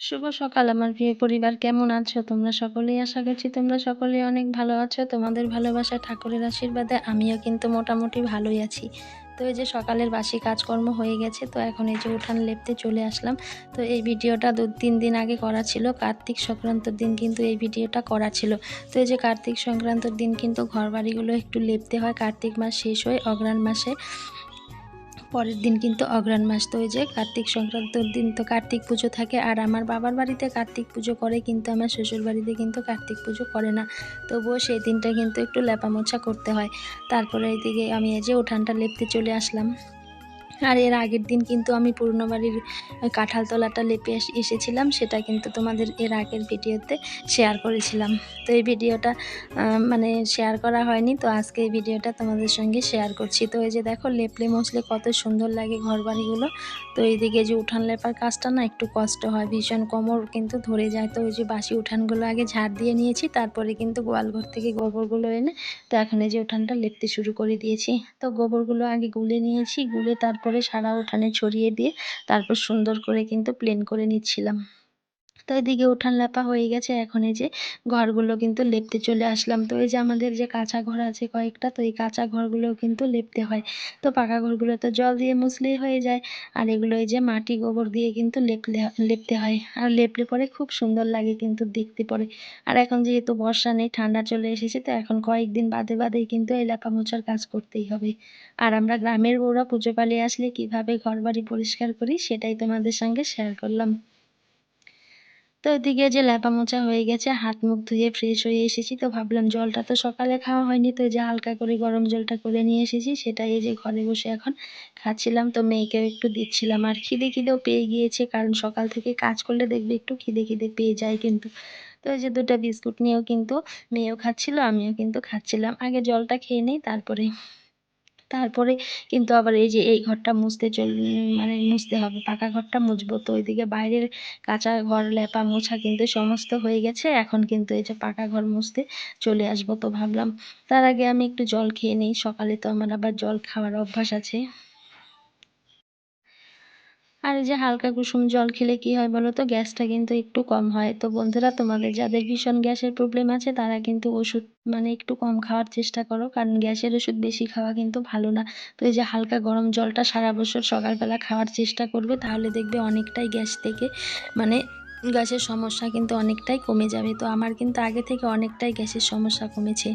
শুভ সকাল আমার প্রিয় পরিবার, কেমন আছো? তোমরা সকলেই আশা করছি তোমরা সকলেই অনেক ভালো আছো। তোমাদের ভালোবাসা, ঠাকুরের আশীর্বাদে আমিও কিন্তু মোটামুটি ভালোই আছি। তো এই যে সকালের বাসি কাজকর্ম হয়ে গেছে, তো এখন এই যে উঠান লেপতে চলে আসলাম। তো এই ভিডিওটা দু তিন দিন আগে করা ছিল, কার্তিক সংক্রান্তর দিন কিন্তু এই ভিডিওটা করা ছিল। তো এই যে কার্তিক সংক্রান্তর দিন কিন্তু ঘর বাড়িগুলো একটু লেপতে হয়, কার্তিক মাস শেষ হয়ে অগ্রাণ মাসে। পরের দিন কিন্তু অগ্রাণ মাস তো যে কার্তিক সংক্রান্তর দিন তো কার্তিক পুজো থাকে আর আমার বাবার বাড়িতে কার্তিক পুজো করে কিন্তু আমার শ্বশুর বাড়িতে কিন্তু কার্তিক পুজো করে না। তবুও সেই দিনটা কিন্তু একটু লেপামোছা করতে হয়। তারপরে এইদিকে আমি এই যে উঠানটা লেপতে চলে আসলাম। আর এর আগের দিন কিন্তু আমি পুরনো বাড়ির কাঁঠাল তলাটা লেপে এস- এসেছিলাম, সেটা কিন্তু তোমাদের এর আগের ভিডিওতে শেয়ার করেছিলাম। তো এই ভিডিওটা মানে শেয়ার করা হয়নি, তো আজকে এই ভিডিওটা তোমাদের সঙ্গে শেয়ার করছি। তো এই যে দেখো, লেপলে মশলে কত সুন্দর লাগে ঘর বাড়িগুলো তো এইদিকে যে উঠান লেপার কাজটা না একটু কষ্ট হয়, ভীষণ কোমর কিন্তু ধরে যায়। তো ওই যে বাসি উঠানগুলো আগে ঝাড় দিয়ে নিয়েছি, তারপরে কিন্তু গোয়ালঘর থেকে গোবরগুলো এনে, তো এখন এই যে উঠানটা লেপতে শুরু করে দিয়েছি। তো গোবরগুলো আগে গুলে নিয়েছি, গুলে তারপরে সারা উঠানে ছড়িয়ে দিয়ে তারপর সুন্দর করে কিন্তু প্লেন করে নিচ্ছিলাম। তো এদিকে উঠান লেপা হয়ে গেছে। এখন এই যে ঘরগুলো কিন্তু লেপতে চলে আসলাম। তো এই যে আমাদের যে কাঁচা ঘর আছে কয়েকটা, তো এই কাঁচা ঘরগুলোও কিন্তু লেপতে হয়। তো পাকা ঘরগুলো তো জল দিয়ে মুছলেই হয়ে যায়। আর এগুলো এই যে মাটি গোবর দিয়ে কিন্তু লেপলে, লেপতে হয়। আর লেপলে পরে খুব সুন্দর লাগে কিন্তু দেখতে পরে। আর এখন যেহেতু বর্ষা নেই, ঠান্ডা চলে এসেছে, তো এখন কয়েকদিন বাদে বাদেই কিন্তু এই লেপা মোছার কাজ করতেই হবে। আর আমরা গ্রামের বউরা পুজো পালিয়ে আসলে কীভাবে ঘর বাড়ি পরিষ্কার করি সেটাই তোমাদের সঙ্গে শেয়ার করলাম। তো ওইদিকে যে ল্যাপা মোছা হয়ে গেছে, হাত মুখ ধুয়ে ফ্রেশ হয়ে এসেছি। তো ভাবলাম জলটা তো সকালে খাওয়া হয়নি, তো যে হালকা করে গরম জলটা করে নিয়ে এসেছি, সেটাই এই যে ঘরে বসে এখন খাচ্ছিলাম। তো মেয়েকেও একটু দিচ্ছিলাম আর খিদে খিদেও পেয়ে গিয়েছে, কারণ সকাল থেকে কাজ করলে দেখবে একটু খিদে খিদে পেয়ে যায় কিন্তু। তো এই যে দুটো বিস্কুট নিয়েও কিন্তু মেয়েও খাচ্ছিল, আমিও কিন্তু খাচ্ছিলাম। আগে জলটা খেয়ে নিই, তারপরে তারপরে কিন্তু আবার এই যে এই ঘরটা মুছতে চল মানে মুছতে হবে, পাকা ঘরটা মুছবো। তো ওইদিকে বাইরের কাঁচা ঘর, লেপা মোছা কিন্তু সমস্ত হয়ে গেছে। এখন কিন্তু এই যে পাকা ঘর মুছতে চলে আসব তো ভাবলাম। তার আগে আমি একটু জল খেয়ে নিই, সকালে তো আমার আবার জল খাওয়ার অভ্যাস আছে। আর এই যে হালকা কুসুম জল খেলে কি হয় বলো তো? গ্যাসটা কিন্তু একটু কম হয়। তো বন্ধুরা, তোমাদের যাদের ভীষণ গ্যাসের প্রবলেম আছে, তারা কিন্তু ওষুধ মানে একটু কম খাওয়ার চেষ্টা করো। কারণ গ্যাসের ওষুধ বেশি খাওয়া কিন্তু ভালো না। তো এই যে হালকা গরম জলটা সারা বছর সকালবেলা খাওয়ার চেষ্টা করবে, তাহলে দেখবে অনেকটাই গ্যাস থেকে মানে গ্যাসের সমস্যা কিন্তু অনেকটাই কমে যাবে। তো আমার কিন্তু আগে থেকে অনেকটাই গ্যাসের সমস্যা কমেছে।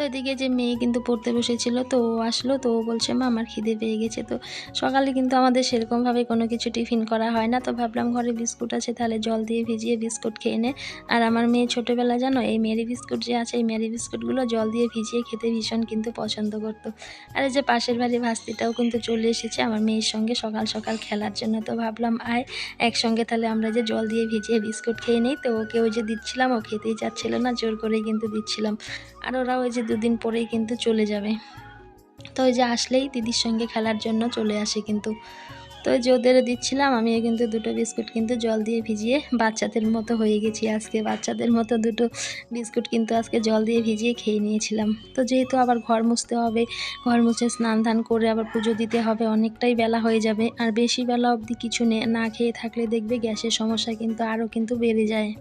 তো এদিকে যে মেয়ে কিন্তু পড়তে বসেছিল, তো ও আসলো, তো ও বলছে, মা, আমার খিদে পেয়ে গেছে। তো সকালে কিন্তু আমাদের সেরকমভাবে কোনো কিছু টিফিন করা হয় না। তো ভাবলাম ঘরে বিস্কুট আছে, তাহলে জল দিয়ে ভিজিয়ে বিস্কুট খেয়ে নে। আর আমার মেয়ে ছোটোবেলা জানো, এই মেরি বিস্কুট যে আছে, এই মেরি বিস্কুটগুলো জল দিয়ে ভিজিয়ে খেতে ভীষণ কিন্তু পছন্দ করতো। আর এই যে পাশের বাড়ি ভাস্তিটাও কিন্তু চলে এসেছে, আমার মেয়ের সঙ্গে সকাল সকাল খেলার জন্য। তো ভাবলাম, আয়, একসঙ্গে তাহলে আমরা যে জল দিয়ে ভিজিয়ে বিস্কুট খেয়ে নিই। তো ওকে ওই যে দিচ্ছিলাম, ও খেতেই চাচ্ছিল না, জোর করেই কিন্তু দিচ্ছিলাম। আর ওরা ওই যে দুদিন পরেই কিন্তু চলে যাবে। তো ওই যে আসলেই দিদির সঙ্গে খেলার জন্য চলে আসে কিন্তু। তো ওই যে দিচ্ছিলাম, আমিও কিন্তু দুটো বিস্কুট কিন্তু জল দিয়ে ভিজিয়ে বাচ্চাদের মতো হয়ে গেছি আজকে। বাচ্চাদের মতো দুটো বিস্কুট কিন্তু আজকে জল দিয়ে ভিজিয়ে খেয়ে নিয়েছিলাম। তো যেহেতু আবার ঘর মুছতে হবে, ঘর মুছে স্নান ধান করে আবার পুজো দিতে হবে, অনেকটাই বেলা হয়ে যাবে। আর বেশি বেলা অবধি কিছু নে- না খেয়ে থাকলে দেখবে গ্যাসের সমস্যা কিন্তু আরও কিন্তু বেড়ে যায়।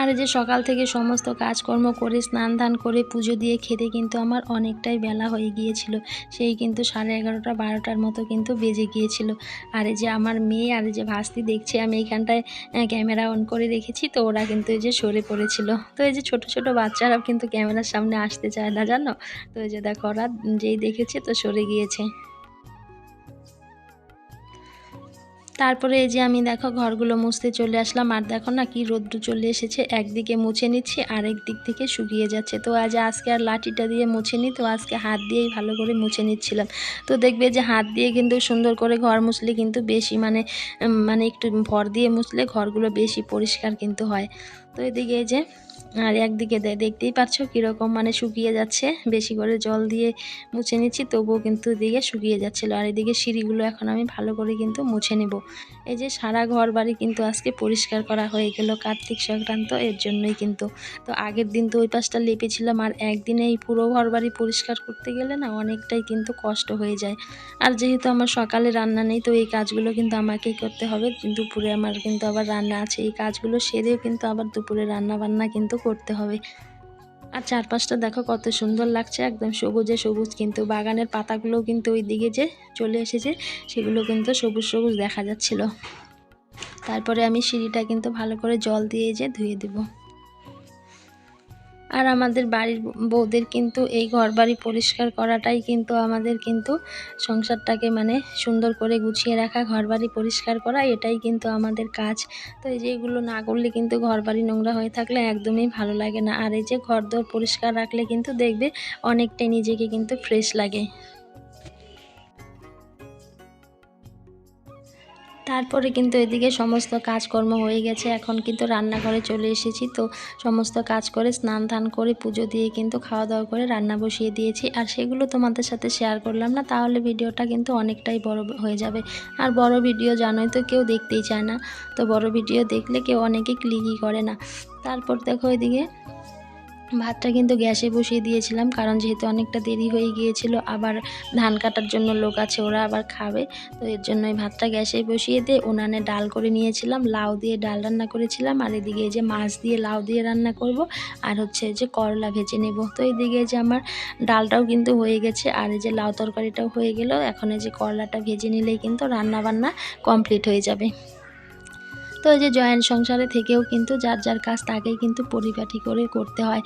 আর যে সকাল থেকে সমস্ত কাজকর্ম করে, স্নান ধান করে, পুজো দিয়ে খেতে কিন্তু আমার অনেকটাই বেলা হয়ে গিয়েছিল। সেই কিন্তু সাড়ে এগারোটা, বারোটার মতো কিন্তু বেজে গিয়েছিল। আর এই যে আমার মেয়ে, আর যে ভাস্তি দেখছে, আমি এইখানটায় ক্যামেরা অন করে রেখেছি, তো ওরা কিন্তু এই যে সরে পড়েছিল। তো এই যে ছোট ছোট বাচ্চারাও কিন্তু ক্যামেরার সামনে আসতে চায় না, জানো? তো এই যে দেখো, ওরা যেই দেখেছে তো সরে গিয়েছে। তারপরে এই যে আমি দেখো ঘরগুলো মুছতে চলে আসলাম, আর দেখো না কি রোদ্র চলে এসেছে। একদিকে মুছে নিচ্ছি, আরেক দিক থেকে শুকিয়ে যাচ্ছে। তো আজ আজকে আর লাঠিটা দিয়ে মুছে নি তো আজকে হাত দিয়েই ভালো করে মুছে নিচ্ছিলাম। তো দেখবে যে হাত দিয়ে কিন্তু সুন্দর করে ঘর মুছলে কিন্তু বেশি মানে মানে একটু ভর দিয়ে মুছলে ঘরগুলো বেশি পরিষ্কার কিন্তু হয়। তো এদিকে যে, আর একদিকে দেখতেই পাচ্ছ কীরকম মানে শুকিয়ে যাচ্ছে। বেশি করে জল দিয়ে মুছে নিচ্ছি, তবুও কিন্তু এদিকে শুকিয়ে যাচ্ছিল। আর এদিকে সিঁড়িগুলো এখন আমি ভালো করে কিন্তু মুছে নেব। এই যে সারা ঘর বাড়ি কিন্তু আজকে পরিষ্কার করা হয়ে গেল কার্তিক সংক্রান্ত, এর জন্যই কিন্তু। তো আগের দিন তো ওই পাশটা লেপেছিলাম, আর একদিনে এই পুরো ঘর বাড়ি পরিষ্কার করতে গেলে না অনেকটাই কিন্তু কষ্ট হয়ে যায়। আর যেহেতু আমার সকালে রান্না নেই, তো এই কাজগুলো কিন্তু আমাকেই করতে হবে। দুপুরে আমার কিন্তু আবার রান্না আছে, এই কাজগুলো সেরেও কিন্তু আবার দুপুরে রান্না বান্না কিন্তু করতে হবে। আর চারপাশটা দেখো কত সুন্দর লাগছে, একদম সবুজে সবুজ কিন্তু বাগানের পাতাগুলো কিন্তু ওই দিকে যে চলে এসেছে, সেগুলো কিন্তু সবুজ সবুজ দেখা যাচ্ছিল। তারপরে আমি সিঁড়িটা কিন্তু ভালো করে জল দিয়ে যে ধুয়ে দেবো। আর আমাদের বাড়ির বউদের কিন্তু এই ঘর বাড়ি পরিষ্কার করাটাই কিন্তু আমাদের কিন্তু সংসারটাকে মানে সুন্দর করে গুছিয়ে রাখা ঘর বাড়ি পরিষ্কার করা, এটাই কিন্তু আমাদের কাজ। তো এই যেগুলো না করলে কিন্তু ঘর বাড়ি নোংরা হয়ে থাকলে একদমই ভালো লাগে না। আর এই যে ঘর দোর পরিষ্কার রাখলে কিন্তু দেখবে অনেকটাই নিজেকে কিন্তু ফ্রেশ লাগে। তারপরে কিন্তু এদিকে সমস্ত কাজকর্ম হয়ে গেছে। এখন কিন্তু রান্নাঘরে চলে এসেছি। তো সমস্ত কাজ করে, স্নান ধান করে, পুজো দিয়ে কিন্তু খাওয়া দাওয়া করে রান্না বসিয়ে দিয়েছি। আর সেগুলো তোমাদের সাথে শেয়ার করলাম না, তাহলে ভিডিওটা কিন্তু অনেকটাই বড় হয়ে যাবে। আর বড় ভিডিও জানোই তো, কেউ দেখতেই চায় না। তো বড় ভিডিও দেখলে কেউ অনেকে ক্লিকই করে না। তারপর দেখো এদিকে ভাতটা কিন্তু গ্যাসে বসিয়ে দিয়েছিলাম, কারণ যেহেতু অনেকটা দেরি হয়ে গিয়েছিল, আবার ধান কাটার জন্য লোক আছে, ওরা আবার খাবে। তো এর জন্য এই ভাতটা গ্যাসে বসিয়ে দিয়ে উনানে ডাল করে নিয়েছিলাম, লাউ দিয়ে ডাল রান্না করেছিলাম, আর এদিকে যে মাছ দিয়ে লাউ দিয়ে রান্না করব, আর হচ্ছে যে করলা ভেজে নেব। তো এইদিকে যে আমার ডালটাও কিন্তু হয়ে গেছে, আর এই যে লাউ তরকারিটাও হয়ে গেল, এখন এই যে করলাটা ভেজে নিলেই কিন্তু রান্না বান্না কমপ্লিট হয়ে যাবে। তো এই যে জয়েন্ট সংসারে থেকেও কিন্তু যার যার কাজ তাকেই কিন্তু পরিপাটি করে করতে হয়।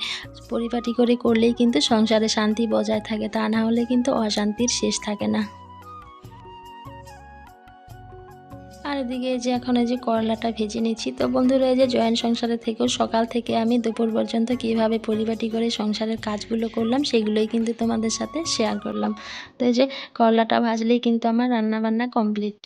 পরিপাটি করে করলেই কিন্তু সংসারে শান্তি বজায় থাকে, তা না হলে কিন্তু অশান্তির শেষ থাকে না। আর এদিকে যে এখন এই যে করলাটা ভেজে নিচ্ছি। তো বন্ধুরা, এই যে জয়েন্ট সংসারে থেকেও সকাল থেকে আমি দুপুর পর্যন্ত কীভাবে পরিপাটি করে সংসারের কাজগুলো করলাম, সেগুলোই কিন্তু তোমাদের সাথে শেয়ার করলাম। তো এই যে করলাটা ভাজলেই কিন্তু আমার রান্না বান্না কমপ্লিট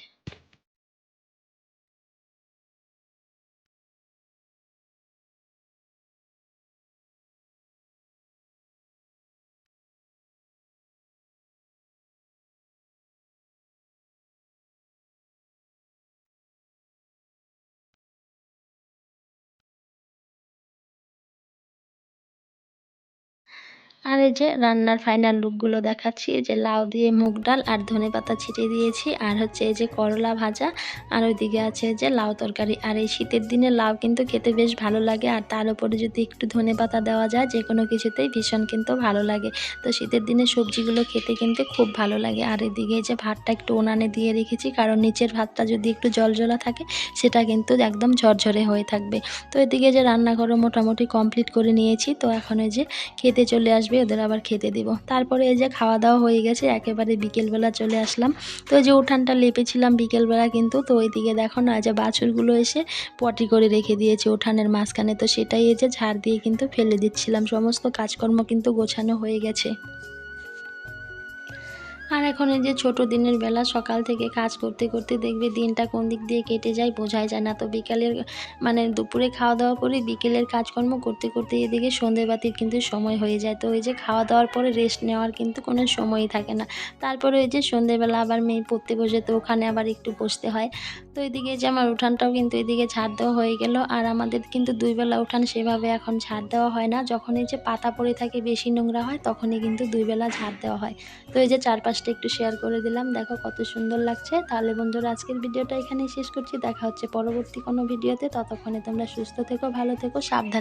আর এই যে রান্নার ফাইনাল লুকগুলো দেখাচ্ছি, এই যে লাউ দিয়ে মুগ ডাল আর ধনে পাতা ছিটিয়ে দিয়েছি, আর হচ্ছে এই যে করলা ভাজা, আর ওইদিকে আছে যে লাউ তরকারি। আর এই শীতের দিনে লাউ কিন্তু খেতে বেশ ভালো লাগে, আর তার উপরে যদি একটু ধনে পাতা দেওয়া যায়, যে কোনো কিছুতেই ভীষণ কিন্তু ভালো লাগে। তো শীতের দিনে সবজিগুলো খেতে কিন্তু খুব ভালো লাগে। আর এদিকে যে ভাতটা একটু উনানে দিয়ে রেখেছি, কারণ নিচের ভাতটা যদি একটু জলজলা থাকে, সেটা কিন্তু একদম ঝরঝরে হয়ে থাকবে। তো এদিকে যে রান্নাঘরও মোটামুটি কমপ্লিট করে নিয়েছি। তো এখন এই যে খেতে চলে আসবে ওদের আবার খেতে দেবো। তারপরে এই যে খাওয়া দাওয়া হয়ে গেছে, একেবারে বিকেলবেলা চলে আসলাম। তো যে উঠানটা লেপেছিলাম বিকেলবেলা কিন্তু, তো ওইদিকে দেখো না যে বাছুরগুলো এসে পটি করে রেখে দিয়েছে উঠানের মাঝখানে। তো সেটাই এই যে ঝাড় দিয়ে কিন্তু ফেলে দিচ্ছিলাম। সমস্ত কাজকর্ম কিন্তু গোছানো হয়ে গেছে। আর এখন এই যে ছোট দিনের বেলা সকাল থেকে কাজ করতে করতে দেখবে দিনটা কোন দিক দিয়ে কেটে যায় বোঝাই যায় না। তো বিকালের মানে দুপুরে খাওয়া দাওয়া করে বিকেলের কাজকর্ম করতে করতে এদিকে সন্ধেবাতির কিন্তু সময় হয়ে যায়। তো ওই যে খাওয়া দাওয়ার পরে রেস্ট নেওয়ার কিন্তু কোনো সময়ই থাকে না। তারপরে ওই যে সন্ধেবেলা আবার মেয়ে পড়তে বসে তো ওখানে আবার একটু বসতে হয়। তো এদিকে যে আমার উঠানটাও কিন্তু এদিকে ঝাড় দেওয়া হয়ে গেল। আর আমাদের কিন্তু দুই বেলা উঠান সেভাবে এখন ঝাড় দেওয়া হয় না। যখন এই যে পাতা পড়ে থাকে বেশি নোংরা হয় তখনই কিন্তু দুই বেলা ঝাড় দেওয়া হয়। তো এই যে চারপাশটা একটু শেয়ার করে দিলাম। দেখো কত সুন্দর লাগছে। তাহলে বন্ধুরা, আজকের ভিডিওটা এখানেই শেষ করছি। দেখা হচ্ছে পরবর্তী কোনো ভিডিওতে ততক্ষণে তোমরা সুস্থ থেকো, ভালো থেকো, সাবধানে